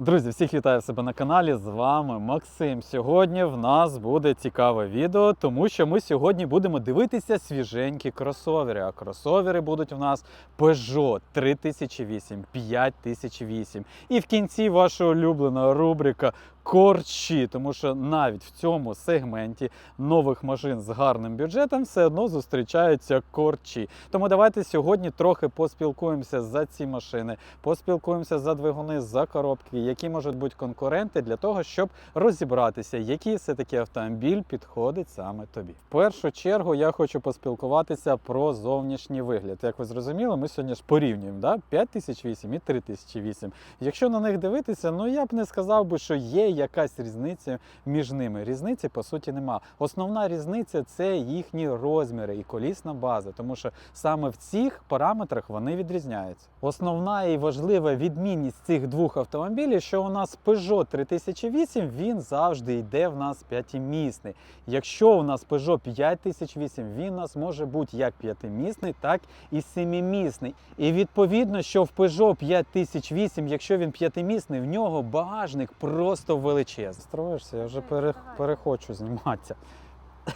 Друзі, всіх вітаю себе на каналі. З вами Максим. Сьогодні в нас буде цікаве відео, тому що ми сьогодні будемо дивитися свіженькі кросовери. А кросовери будуть у нас Peugeot 3008, 5008. І в кінці ваша улюблена рубрика Корчі, тому що навіть в цьому сегменті нових машин з гарним бюджетом все одно зустрічаються корчі. Тому давайте сьогодні трохи поспілкуємося за ці машини, поспілкуємося за двигуни, за коробки, які можуть бути конкуренти для того, щоб розібратися, який все-таки автомобіль підходить саме тобі. В першу чергу я хочу поспілкуватися про зовнішній вигляд. Як ви зрозуміли, ми сьогодні ж порівнюємо да? 5008 і 3008. Якщо на них дивитися, ну я б не сказав би, що є якась різниця між ними. Різниці по суті нема. Основна різниця це їхні розміри і колісна база, тому що саме в цих параметрах вони відрізняються. Основна і важлива відмінність цих двох автомобілів, що у нас Peugeot 3008, він завжди йде в нас п'ятимісний. Якщо у нас Peugeot 5008, він у нас може бути як п'ятимісний, так і семимісний. І відповідно, що в Peugeot 5008, якщо він п'ятимісний, в нього багажник просто величезний. Строїшся, я вже пере, перехочу зніматися.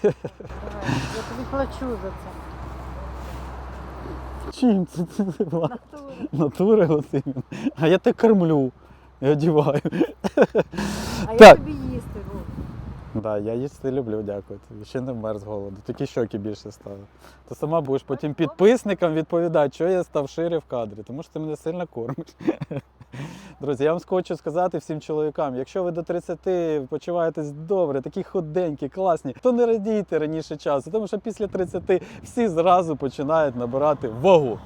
Давай, я тобі плачу за це. Чим це ти взяла? Натура. Натури от іменно. А я те кормлю і одіваю. А я Так. тобі. Да, я їсти люблю, дякую тобі. Ще не вмер голоду. Такі щоки більше стали. Ти сама будеш потім підписникам відповідати, що я став шире в кадрі, тому що ти мене сильно кормиш. Друзі, я вам хочу сказати всім чоловікам, якщо ви до 30 почуваєтесь добре, такі худенькі, класні, то не радійте раніше часу, тому що після 30 всі зразу починають набирати вагу.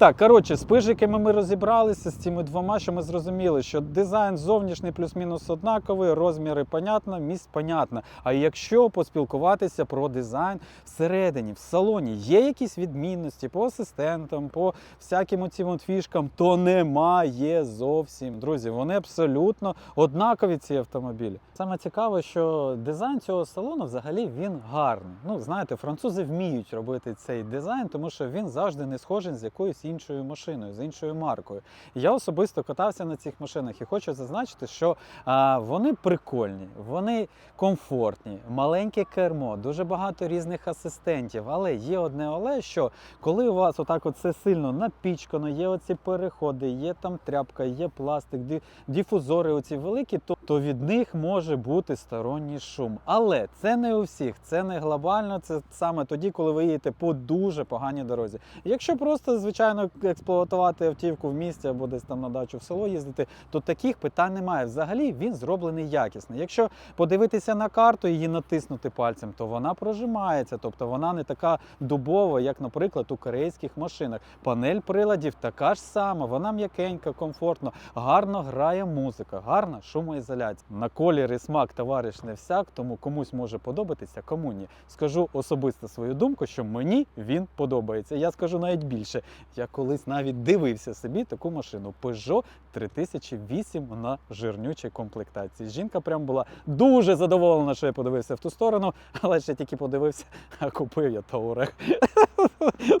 Так, коротше, з пижиками ми розібралися з цими двома, що ми зрозуміли, що дизайн зовнішній плюс-мінус однаковий, розміри понятно, місць понятно. А якщо поспілкуватися про дизайн всередині, в салоні, є якісь відмінності по асистентам, по всяким оцім фішкам, то немає зовсім. Друзі, вони абсолютно однакові ці автомобілі. Саме цікаве, що дизайн цього салону взагалі він гарний. Ну, знаєте, французи вміють робити цей дизайн, тому що він завжди не схожий з якоюсь іншою машиною, з іншою маркою. Я особисто катався на цих машинах і хочу зазначити, що а, вони прикольні, вони комфортні, маленьке кермо, дуже багато різних асистентів. Але є одне але, що коли у вас отак от сильно напічкано, є оці переходи, є там тряпка, є пластик, ді- дифузори оці великі, то, то від них може бути сторонній шум. Але це не у всіх, це не глобально, це саме тоді, коли ви їдете по дуже поганій дорозі. Якщо просто, звичайно, експлуатувати автівку в місті або десь там на дачу в село їздити, то таких питань немає. Взагалі він зроблений якісно. Якщо подивитися на карту і її натиснути пальцем, то вона прожимається, тобто вона не така дубова, як, наприклад, у корейських машинах. Панель приладів така ж сама, вона м'якенька, комфортно, гарно грає музика, гарна шумоізоляція. На колір і смак товариш не всяк, тому комусь може подобатися, кому ні. Скажу особисто свою думку, що мені він подобається. Я скажу навіть більше. Я колись навіть дивився собі таку машину Peugeot 3008 на жирнючій комплектації. Жінка прям була дуже задоволена, що я подивився в ту сторону, але ще тільки подивився, а купив я Touareg.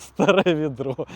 Старе відро.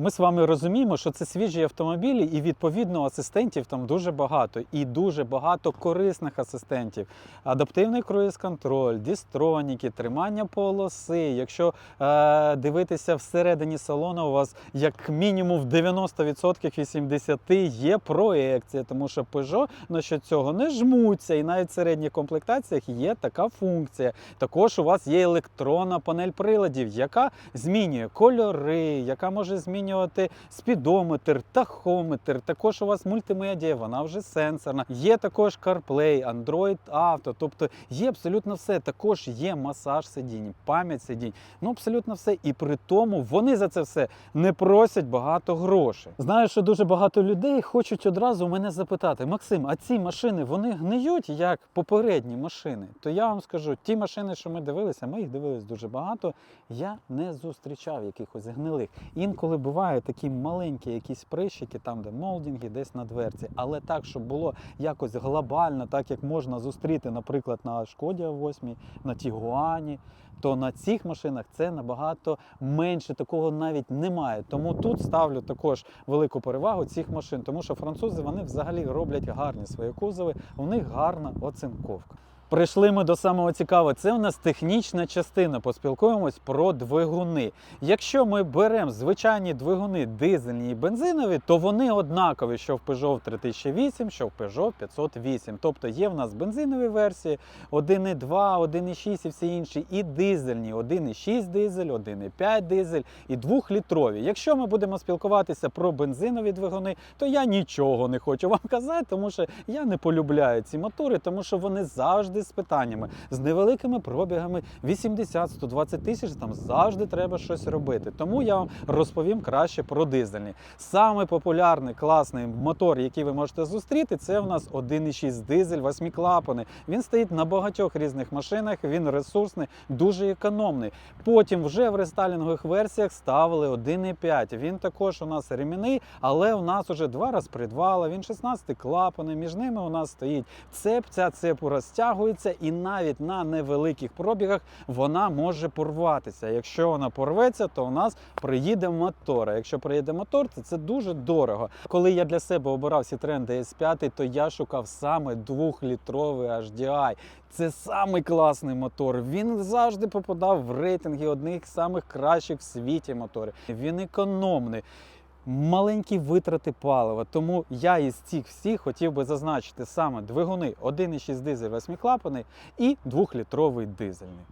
Ми з вами розуміємо, що це свіжі автомобілі, і відповідно асистентів там дуже багато, і дуже багато корисних асистентів. Адаптивний круїз-контроль, дістроніки, тримання полоси. Якщо е, дивитися всередині салону, у вас як мінімум в 90% 80% є проекція, тому що Peugeot насчет цього не жмуться, і навіть в середніх комплектаціях є така функція. Також у вас є електронна панель приладів, яка змінює кольори, яка може змінювати спідометр, тахометр. Також у вас мультимедіа, вона вже сенсорна. Є також CarPlay, Android Auto, тобто є абсолютно все. Також є масаж сидінь, пам'ять сидінь. Ну абсолютно все. І при тому вони за це все не просять багато грошей. Знаю, що дуже багато людей хочуть одразу мене запитати: Максим, а ці машини вони гниють як попередні машини? То я вам скажу, ті машини, що ми дивилися, ми їх дивились дуже багато. Я не зустрічав якихось гнилих. Інколи бувають такі маленькі якісь прищики, там де молдинги, десь на дверці, але так, щоб було якось глобально, так як можна зустріти, наприклад, на Шкоді 8, на Тігуані, то на цих машинах це набагато менше, такого навіть немає. Тому тут ставлю також велику перевагу цих машин, тому що французи вони взагалі роблять гарні свої кузови, у них гарна оцинковка. Прийшли ми до самого цікавого. Це у нас технічна частина. Поспілкуємось про двигуни. Якщо ми беремо звичайні двигуни дизельні і бензинові, то вони однакові, що в Peugeot 3008, що в Peugeot 508. Тобто є в нас бензинові версії 1.2, 1.6 і всі інші, і дизельні 1.6 дизель, 1.5 дизель і 2-літрові. Якщо ми будемо спілкуватися про бензинові двигуни, то я нічого не хочу вам казати, тому що я не полюбляю ці мотори, тому що вони завжди з питаннями, з невеликими пробігами 80-120 тисяч. Там завжди треба щось робити. Тому я вам розповім краще про дизельні. Самий популярний класний мотор, який ви можете зустріти, це у нас 1.6 дизель, восьмиклапаний. Він стоїть на багатьох різних машинах. Він ресурсний, дуже економний. Потім вже в рестайлінгових версіях ставили 1.5. Він також у нас ремінний, але у нас уже два розпредвала, він 16 клапаний. Між ними у нас стоїть цеп. Ця цепу розтягується, і навіть на невеликих пробігах вона може порватися. Якщо вона порветься, то у нас приїде мотор. А якщо приїде мотор, то це дуже дорого. Коли я для себе обирав Citroen DS5, то я шукав саме 2-літровий HDI. Це самий класний мотор. Він завжди попадав в рейтинги одних з самих кращих в світі моторів. Він економний. Маленькі витрати палива, тому я із цих всіх хотів би зазначити саме двигуни 1,6 дизель восьмиклапаний і 2-літровий дизельний.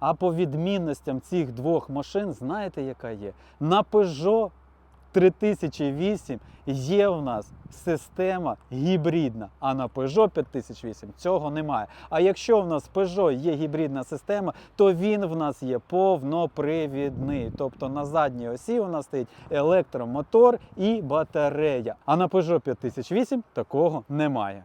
А по відмінностям цих двох машин, знаєте, яка є? На Peugeot 3008 є в нас система гібридна, а на Peugeot 5008 цього немає. А якщо в нас Peugeot є гібридна система, то він в нас є повнопривідний. Тобто на задній осі у нас стоїть електромотор і батарея. А на Peugeot 5008 такого немає.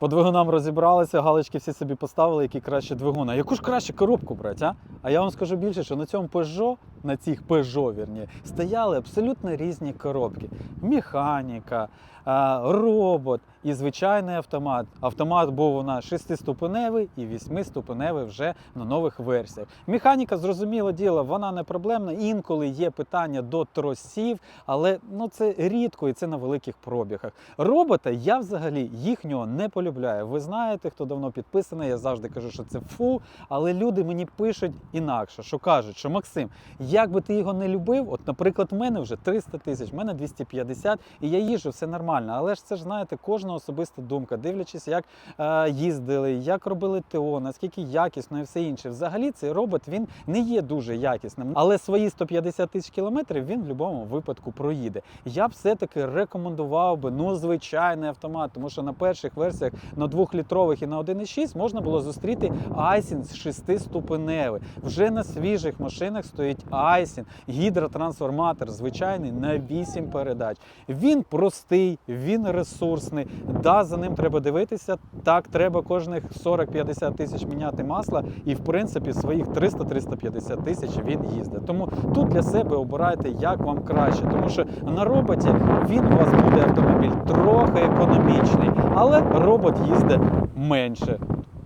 По двигунам розібралися, галочки всі собі поставили, які краще двигуна. Яку ж краще коробку брати, а? А я вам скажу більше, що на цьому Peugeot, на цих Peugeot, вірні, стояли абсолютно різні коробки. Механіка, робот і звичайний автомат. Автомат був у нас 6-ступеневий і 8-ступеневий вже на нових версіях. Механіка, зрозуміло діло, вона не проблемна. Інколи є питання до тросів, але ну, це рідко і це на великих пробігах. Робота я взагалі їхнього не полюбляю. Ви знаєте, хто давно підписаний, я завжди кажу, що це фу. Але люди мені пишуть інакше, що кажуть, що Максим, як би ти його не любив, от, наприклад, в мене вже 300 тисяч, в мене 250, і я їжджу, все нормально. Але ж це ж знаєте, кожна особиста думка, дивлячись, як е, їздили, як робили ТО, наскільки якісно і все інше. Взагалі цей робот він не є дуже якісним, але свої 150 тисяч кілометрів він в будь-якому випадку проїде. Я б все-таки рекомендував би ну звичайний автомат, тому що на перших версіях на 2-літрових і на 1,6 можна було зустріти Айсін з 6-ступеневий. Вже на свіжих машинах стоїть Айсін, гідротрансформатор, звичайний на 8 передач. Він простий, він ресурсний. Да, за ним треба дивитися. Так, треба кожних 40-50 тисяч міняти масла, і в принципі своїх 300-350 тисяч він їздить. Тому тут для себе обирайте, як вам краще. Тому що на роботі він у вас буде автомобіль трохи економічний, але робот їздить менше.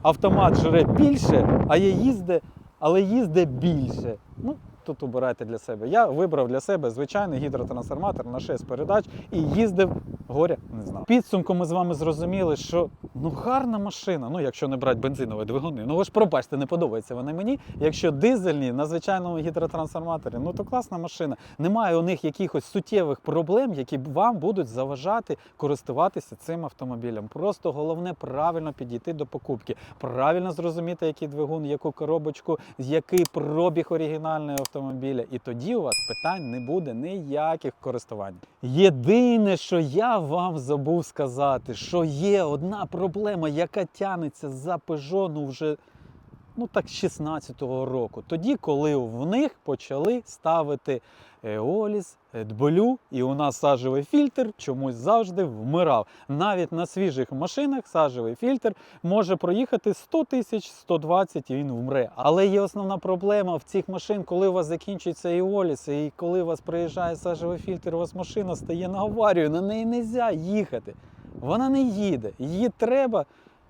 Автомат жре більше, а є їзде, але їздить більше. Ну, тут обирайте для себе. Я вибрав для себе звичайний гідротрансформатор на 6 передач і їздив горя не знав. Підсумку ми з вами зрозуміли, що ну гарна машина, ну якщо не брати бензинові двигуни. Ну ви ж пробачте, не подобається вони мені. Якщо дизельні на звичайному гідротрансформаторі, ну то класна машина. Немає у них якихось суттєвих проблем, які вам будуть заважати користуватися цим автомобілем. Просто головне правильно підійти до покупки, правильно зрозуміти, який двигун, яку коробочку, який пробіг автомобіля. І тоді у вас питань не буде ніяких користувань. Єдине, що я вам забув сказати, що є одна проблема, яка тягнеться за Peugeot, ну вже ну так з 16-го року. Тоді, коли в них почали ставити Еоліс, AdBlue, і у нас сажевий фільтр чомусь завжди вмирав. Навіть на свіжих машинах сажевий фільтр може проїхати 100 тисяч, 120 і він вмре. Але є основна проблема в цих машин, коли у вас закінчується Еоліс, і коли у вас приїжджає сажевий фільтр, у вас машина стає на аварію, на неї не можна їхати. Вона не їде. Її треба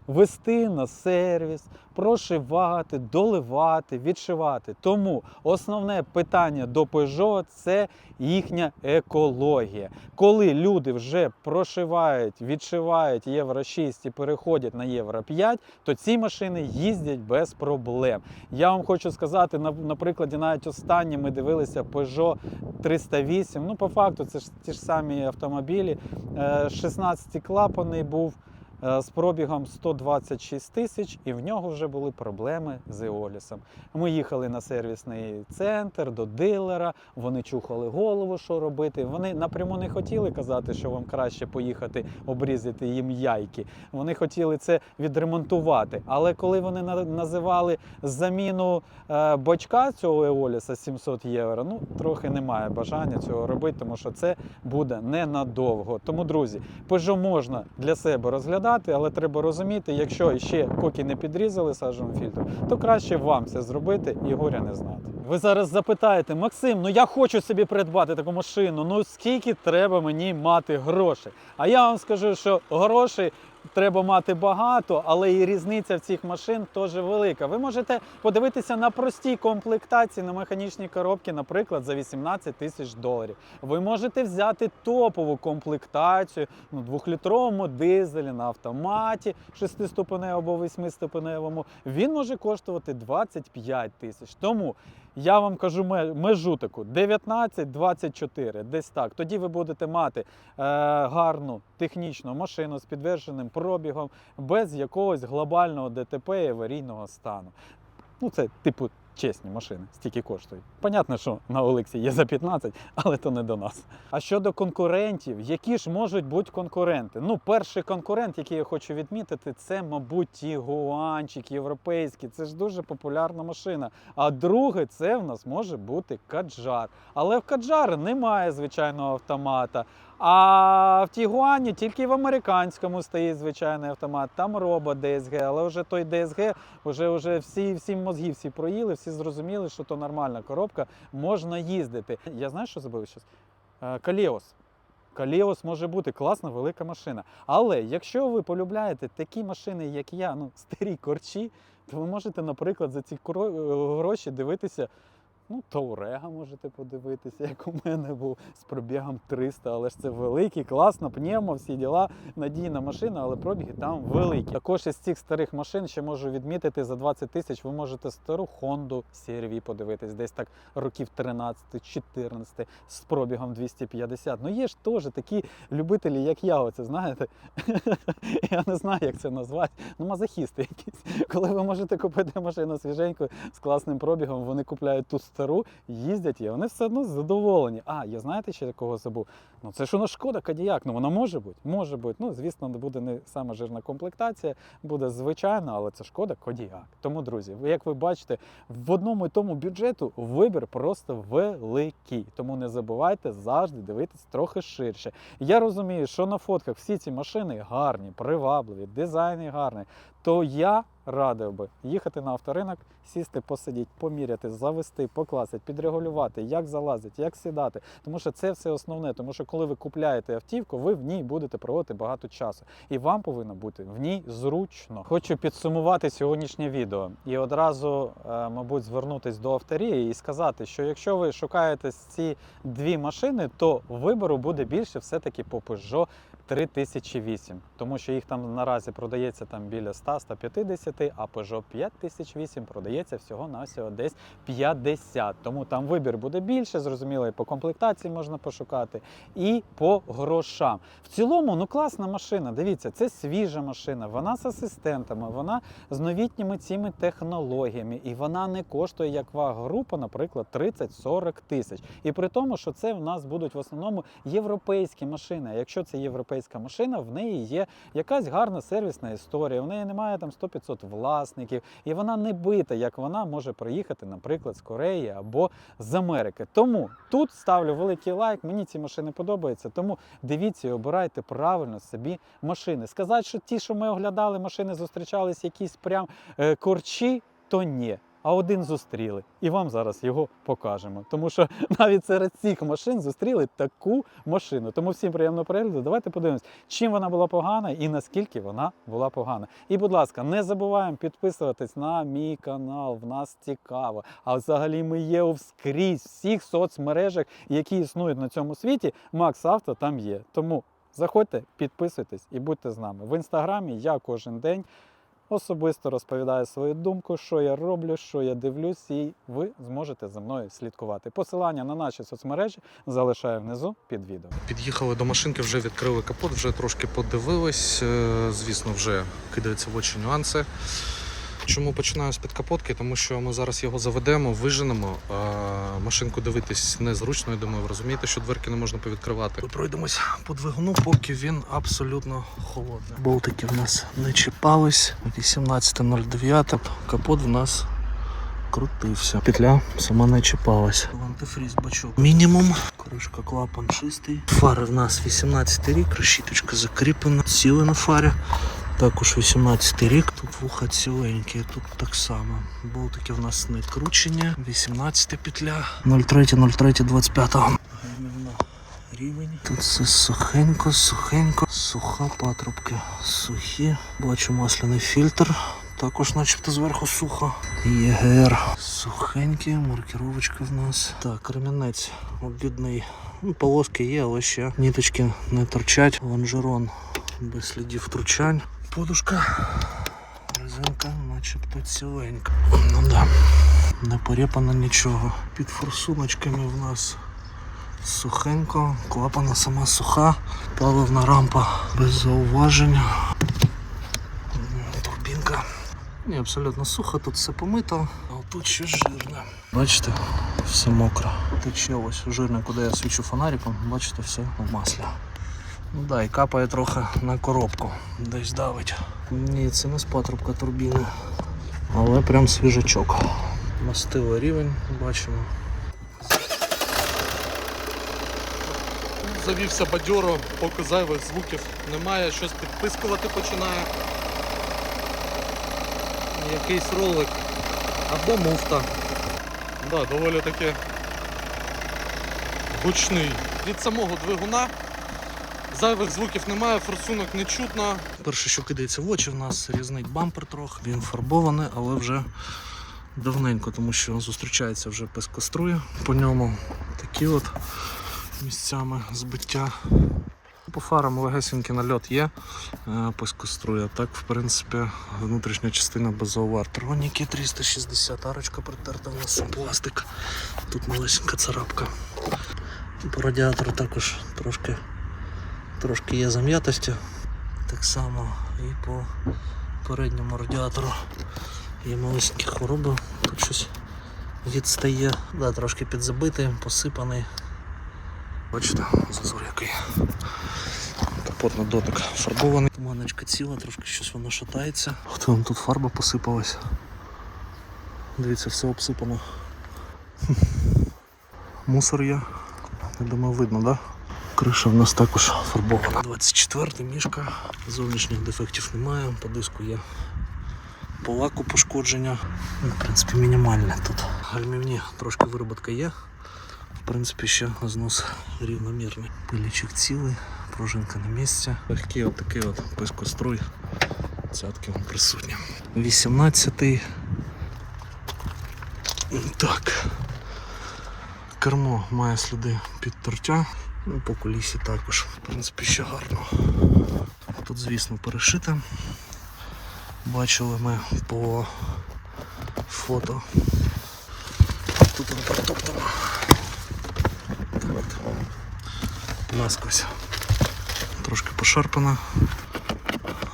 вести на сервіс, прошивати, доливати, відшивати. Тому основне питання до Peugeot – це їхня екологія. Коли люди вже прошивають, відшивають Євро 6 і переходять на Євро 5, то ці машини їздять без проблем. Я вам хочу сказати, на, на прикладі навіть останні ми дивилися Peugeot 308. Ну, по факту, це ж ті ж самі автомобілі. Е, 16 клапаний був е, з пробігом 126 тисяч, і в нього вже були проблеми з еолісом. Ми їхали на сервісний центр до дилера, вони чухали голову, що робити. Вони напряму не хотіли казати, що вам краще поїхати обрізати їм яйки. Вони хотіли це відремонтувати. Але коли вони називали заміну е, бачка цього еоліса 700 євро, ну трохи немає бажання цього робити, тому що це буде ненадовго. Тому, друзі, Peugeot можна для себе розглядати, але треба розуміти, якщо ще коки не підрізали сажевим фільтром, то краще вам це зробити і горя не знати. Ви зараз запитаєте, Максим, ну я хочу собі придбати таку машину. Ну скільки треба мені мати грошей? А я вам скажу, що грошей треба мати багато, але і різниця в цих машин теж велика. Ви можете подивитися на прості комплектації на механічні коробки, наприклад, за 18 тисяч доларів. Ви можете взяти топову комплектацію ну, двохлітровому дизелі на автоматі, шестиступеневому або восьмиступеневому. Він може коштувати 25 тисяч. Тому я вам кажу ме- межу таку 19-24, десь так. Тоді ви будете мати е, гарну технічну машину з підтвердженим пробігом, без якогось глобального ДТП і аварійного стану. Ну, це типу чесні машини, стільки коштують. Понятно, що на Олексі є за 15, але то не до нас. А щодо конкурентів, які ж можуть бути конкуренти? Ну, перший конкурент, який я хочу відмітити, це, мабуть, Тігуанчик європейський. Це ж дуже популярна машина. А другий це в нас може бути Каджар. Але в Каджара немає звичайного автомата. А в Тігуані тільки в американському стоїть звичайний автомат. Там робот DSG, але вже той DSG, вже, вже всі, всі мозги всі проїли, всі зрозуміли, що то нормальна коробка, можна їздити. Я знаю, що забув щось? Е, Каліос. Каліос може бути класна велика машина. Але якщо ви полюбляєте такі машини, як я, ну старі корчі, то ви можете, наприклад, за ці е, гроші дивитися. Ну, Таурега можете подивитися, як у мене був з пробігом 300, але ж це великий, класно, пневмо, всі діла, надійна машина, але пробіги там великі. Також із цих старих машин ще можу відмітити за 20 тисяч. Ви можете стару Honda CR-V подивитись, десь так років 13-14 з пробігом 250. Ну є ж теж такі любителі, як я, оце знаєте. я не знаю, як це назвати. Ну, мазохісти якісь. Коли ви можете купити машину свіженьку з класним пробігом, вони купляють ту стару, їздять і вони все одно задоволені. А, я знаєте, ще кого забув? Ну це ж воно шкода Кадіяк. Ну воно може бути, може бути. Ну, звісно, буде не саме жирна комплектація, буде звичайна, але це шкода Кодіяк. Тому, друзі, як ви бачите, в одному і тому бюджету вибір просто великий. Тому не забувайте завжди дивитись трохи ширше. Я розумію, що на фотках всі ці машини гарні, привабливі, дизайн гарний. То я радив би їхати на авторинок, сісти, посидіти, поміряти, завести, покласти, підрегулювати, як залазити, як сідати. Тому що це все основне. Тому що коли ви купляєте автівку, ви в ній будете проводити багато часу. І вам повинно бути в ній зручно. Хочу підсумувати сьогоднішнє відео і одразу, е, мабуть, звернутися до авторії і сказати, що якщо ви шукаєте ці дві машини, то вибору буде більше все-таки по Peugeot 3008, тому що їх там наразі продається там біля 100-150, а Peugeot 5008 продається всього на всього десь 50. Тому там вибір буде більше, зрозуміло, і по комплектації можна пошукати, і по грошам. В цілому, ну класна машина. Дивіться, це свіжа машина, вона з асистентами, вона з новітніми цими технологіями, і вона не коштує як ваг-група, наприклад, 30-40 тисяч. І при тому, що це в нас будуть в основному європейські машини. А якщо це європейська машина, в неї є якась гарна сервісна історія, в неї немає там 100-500 власників, і вона не бита, як вона може приїхати, наприклад, з Кореї або з Америки. Тому тут ставлю великий лайк. Мені ці машини подобаються. Тому дивіться і обирайте правильно собі машини. Сказати, що ті, що ми оглядали, машини зустрічались якісь прям е, корчі, то ні. А один зустріли. І вам зараз його покажемо. Тому що навіть серед цих машин зустріли таку машину. Тому всім приємного перегляду. Давайте подивимось, чим вона була погана і наскільки вона була погана. І, будь ласка, не забуваємо підписуватись на мій канал. В нас цікаво. А взагалі ми є у вскрізь всіх соцмережах, які існують на цьому світі. Макс Авто там є. Тому заходьте, підписуйтесь і будьте з нами. В інстаграмі я кожен день особисто розповідаю свою думку, що я роблю, що я дивлюсь, і ви зможете за мною слідкувати. Посилання на наші соцмережі залишаю внизу під відео. Під'їхали до машинки, вже відкрили капот, вже трошки подивились. Е, Звісно, вже кидаються в очі нюанси. Чому починаю з підкапотки? Тому що ми зараз його заведемо, виженемо. Машинку дивитись незручно. Я думаю, ви розумієте, що дверки не можна повідкривати. Ми пройдемось по двигуну, поки він абсолютно холодний. Болтики в нас не чіпались. 18.09. Капот в нас крутився. Петля сама не чіпалась. Антифріз бачок. Мінімум. Кришка клапан чистий. Фари в нас 18 рік, решіточка закріплена, ціли на фарі. Також 18 рік. Тут вуха ціленькі, тут так само. Болтики в нас не кручені. 18 петля. 03, 03, 25. Гальмівна рівень. Тут все сухенько, сухенько, суха патрубки. Сухі. Бачу масляний фільтр. Також начебто зверху сухо. ЄГР. Сухенькі, маркіровочка в нас. Так, ремінець обвідний. Ну, полоски є, але ще ніточки не торчать. Лонжерон без слідів втручань. Подушка. Резинка начебто ціленька. Ну да. Не порепано нічого. Під форсуночками в нас сухенько. Клапана сама суха. Паливна рампа без зауважень. Турбінка. Ні, абсолютно сухо, тут все помито, а тут ще жирне. Бачите, все мокро. Тече ось жирне, куди я свічу фонариком, бачите, все в маслі. Ну да, і капає трохи на коробку, десь давить. Ні, це не з патрубка турбіни, але прям свіжачок. Мастило рівень, бачимо. Завівся бадьоро, поки зайвих звуків немає, щось підпискувати починає якийсь ролик або муфта. Да, доволі таки гучний. Від самого двигуна зайвих звуків немає, форсунок не чутно. Перше, що кидається в очі, в нас різнить бампер трохи. Він фарбований, але вже давненько, тому що зустрічається вже пескострує по ньому. Такі от місцями збиття. По фарам легесенький нальот є, е, пескострує. Так, в принципі, внутрішня частина без заувар. Троніки 360, арочка притерта в нас пластик. Тут малесенька царапка. По радіатору також трошки, трошки є зам'ятості. Так само і по передньому радіатору є малесенькі хвороби. Тут щось відстає. Да, трошки підзабитий, посипаний. Бачите, зазор який. Капот на дотик фарбований. Туманочка ціла, трошки щось воно шатається. Хто вам тут фарба посипалась? Дивіться, все обсипано. Мусор є. Я думаю, видно, так? Да? Криша в нас також фарбована. 24 мішка, зовнішніх дефектів немає, по диску є. По лаку пошкодження. Ну, В принципі, мінімальне тут. Гальмівні трошки вироботка є. В принципі, ще знос рівномірний. Пилічик цілий, пружинка на місці. Легкий от такий от пискоструй. Цятки вам присутні. 18-й. Так. Кермо має сліди підтертя. Ну, по колісі також. В принципі, ще гарно. Тут, звісно, перешите. Бачили ми по фото. Тут воно протоптано. Наскось. Трошки пошарпана.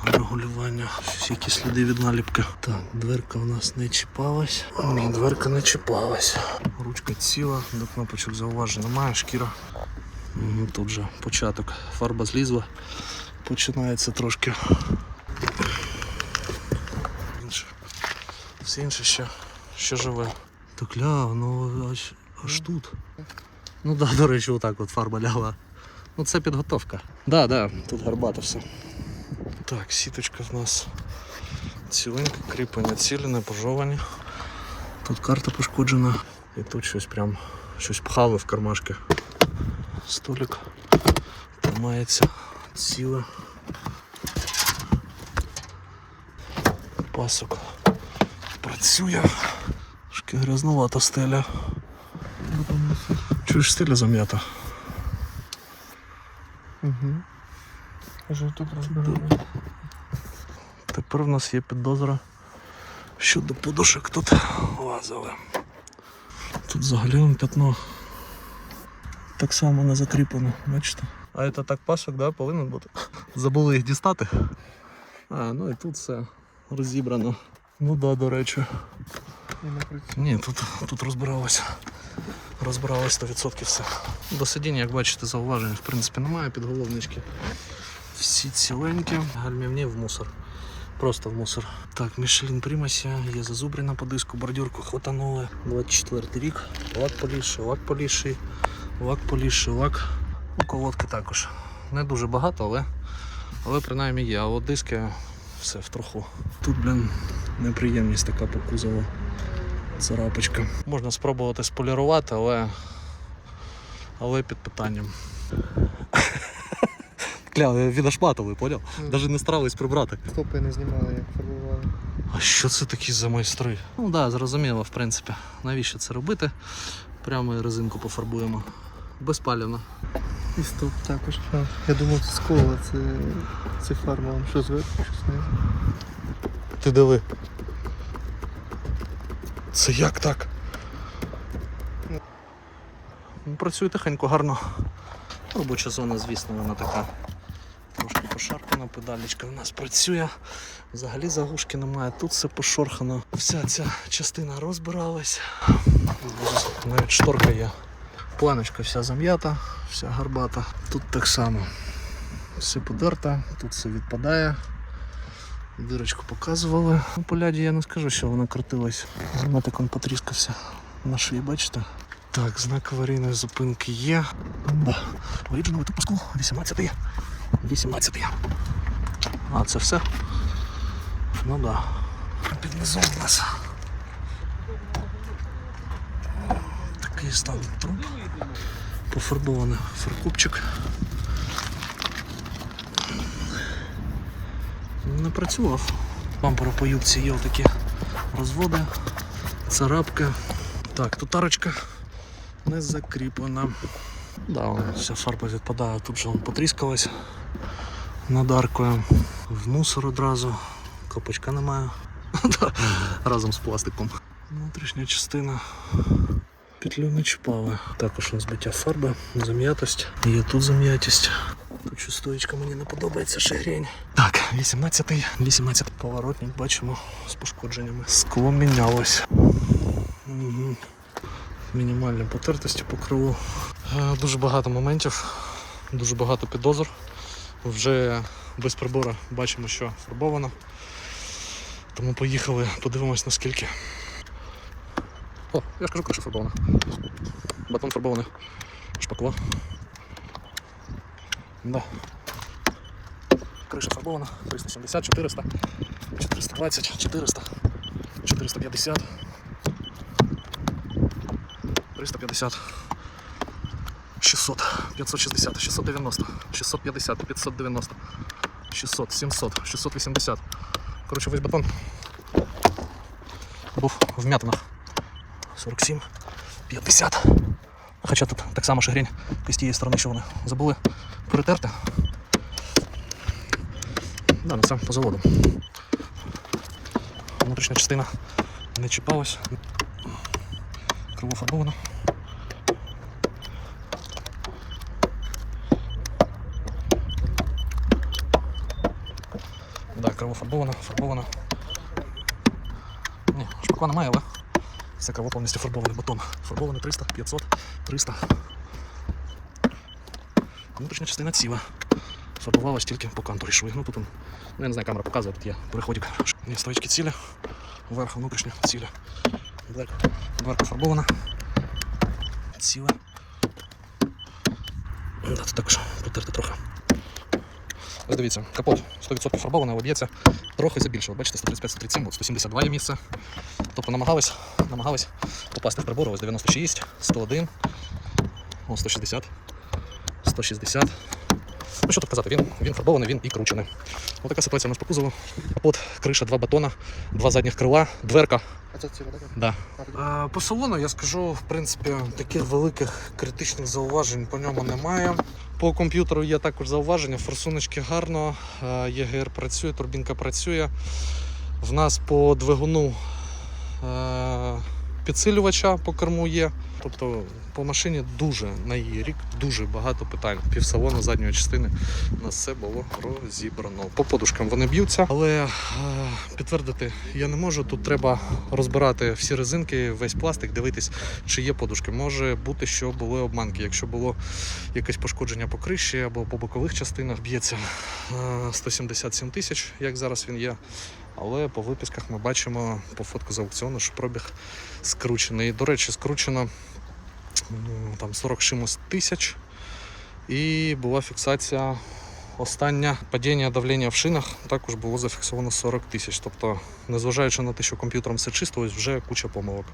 Регулювання. Щось якісь сліди від наліпки. Так, дверка у нас не чіпалась. Ні, дверка не чіпалась. Ручка ціла, до кнопочок зауважень немає, шкіра. Мгм, Тут же початок. Фарба злізла. Починається трошки. Інше. Все інше ще, ще живе. Так ля, воно аж, аж тут. Ну да, до речі, отак от фарба лягла. Ну це підготовка. Да, да, тут гарбата все. Так, сіточка в нас ціленька, кріплення цілі, не пожовані. Тут карта пошкоджена. І тут щось прям щось пхали в кармашки. Столик тримається ціле. Пасок працює. Трошки грязнувата стеля. Чуєш стеля зам'ята? Угу. Тут розбирали. Тепер в нас є підозра щодо подушок тут лазили. Тут взагалі пятно. Так само не закріплено, бачите? А це так пасок, да, повинен бути. Забули їх дістати. А, ну і тут все розібрано. Ну да, до речі. Ні, тут, тут розбиралося. Розбиралось 100% все. До сидіння, як бачите, зауважень в принципі немає підголовнички. Всі ціленькі, гальмівні в мусор. Просто в мусор. Так, Мішелін Примася, є зазубрина по диску, бордюрку хватанули. 24 рік. Лак поліший, лак поліший, лак поліший, лак. Ну, колодки також. Не дуже багато, але, але принаймні є. А от диски все в троху. Тут, блін, неприємність така по кузову. Царапочка. Можна спробувати сполірувати, але, але під питанням. Кля, відошматили, поняв? Навіть не старались прибрати. Стопи не знімали, як фарбували. А що це такі за майстри? Ну так, да, зрозуміло, в принципі. Навіщо це робити? Прямо і резинку пофарбуємо. Безпалівно. І стоп також. А, я думав, це скола, це, це фарба. Вам Що зверху, що знизу. Ти диви. Це як так? Ну, Працює тихенько, гарно. Робоча зона, звісно, вона така. Трошки пошарпана, педалічка в нас працює. Взагалі заглушки немає, тут все пошорхано. Вся ця частина розбиралась. Навіть шторка є. Планочка вся зам'ята, вся гарбата. Тут так само. Все подерто, тут все відпадає. Дирочку показували. У поляді я не скажу, що вона крутилась. Герметиком потріскався на шиї, бачите? Так, знак аварійної зупинки є. Да. Оріджинал випуску 18. 18. А, це все? Ну да. Під низом у нас. Стан труб. Пофарбований фаркупчик. Не працював. Бампера по юбці є такі розводи, царапки. Так, тут арочка не закріплена. Да, вся фарба відпадає, тут же потріскалась над аркою. В мусор одразу. Копочка немає. Разом з пластиком. Внутрішня частина. Петлю чіпали. Також розбиття фарби, зам'ятость. Є тут зам'ятість. Тут стоїчка мені не подобається шагрень. Так, 18-й, 18 поворотник бачимо з пошкодженнями. Скло мінялось. Угу. Мінімальні потертості по криву. Е, Дуже багато моментів, дуже багато підозр. Вже без прибору бачимо, що фарбовано. Тому поїхали, подивимось наскільки. О, я ж кажу, криша фарбована. Батон фарбований. Шпакло. Да. Криша фарбована. 370, 400, 420, 400, 450, 350, 600, 560, 690, 650, 590, 600, 700, 680. Коротше, весь батон був в м'ятинах. 47, 50. Хоча тут так само шагрінь з тієї сторони, що вони забули перетерти. Да, ну це по заводу. Внутрішня частина не чіпалась. Кривофарбована. Да, кривофарбована, фарбована. Ні, шпакла немає, але це криво повністю фарбований батон. Фарбований 300, 500, 300. Внутрішня частина ціла. Фарбувалась тільки по контурі шви. Ну тут он, ну, я не знаю, камера показує, тут є переходик. Стоїчки цілі, вверх внутрішня. Дверка, дверка фарбована. Ціла. Да, тут також потерти трохи. Ось дивіться, капот 100% фарбований, об'ється трохи забільше. Бачите, 135-137, от 172 є місце. Тобто намагались, намагались попасти в прибор. Ось 96, 101, о, 160, 160. Ну що тут казати, він, він фарбований, він і кручений. Ось така ситуація у нас по кузову. Капот, криша, два батона, два задніх крила, дверка. А це ціла, так? Да. А, По салону я скажу, в принципі, таких великих критичних зауважень по ньому немає. По комп'ютеру є також зауваження, форсуночки гарно, е, ЄГР працює, турбінка працює. В нас по двигуну е, підсилювача по керму є. Тобто по машині дуже на її рік дуже багато питань. Півсалону задньої частини у нас все було розібрано. По подушкам вони б'ються, але е, підтвердити я не можу. Тут треба розбирати всі резинки, весь пластик, дивитись, чи є подушки. Може бути, що були обманки. Якщо було якесь пошкодження по криші або по бокових частинах, б'ється е, 177 тисяч, як зараз він є. Але по виписках ми бачимо по фотку з аукціону, що пробіг скручений. До речі, скручено там 40 чимось тисяч. І була фіксація остання падіння давлення в шинах також було зафіксовано 40 тисяч. Тобто, незважаючи на те, що комп'ютером все чисто, ось вже куча помилок.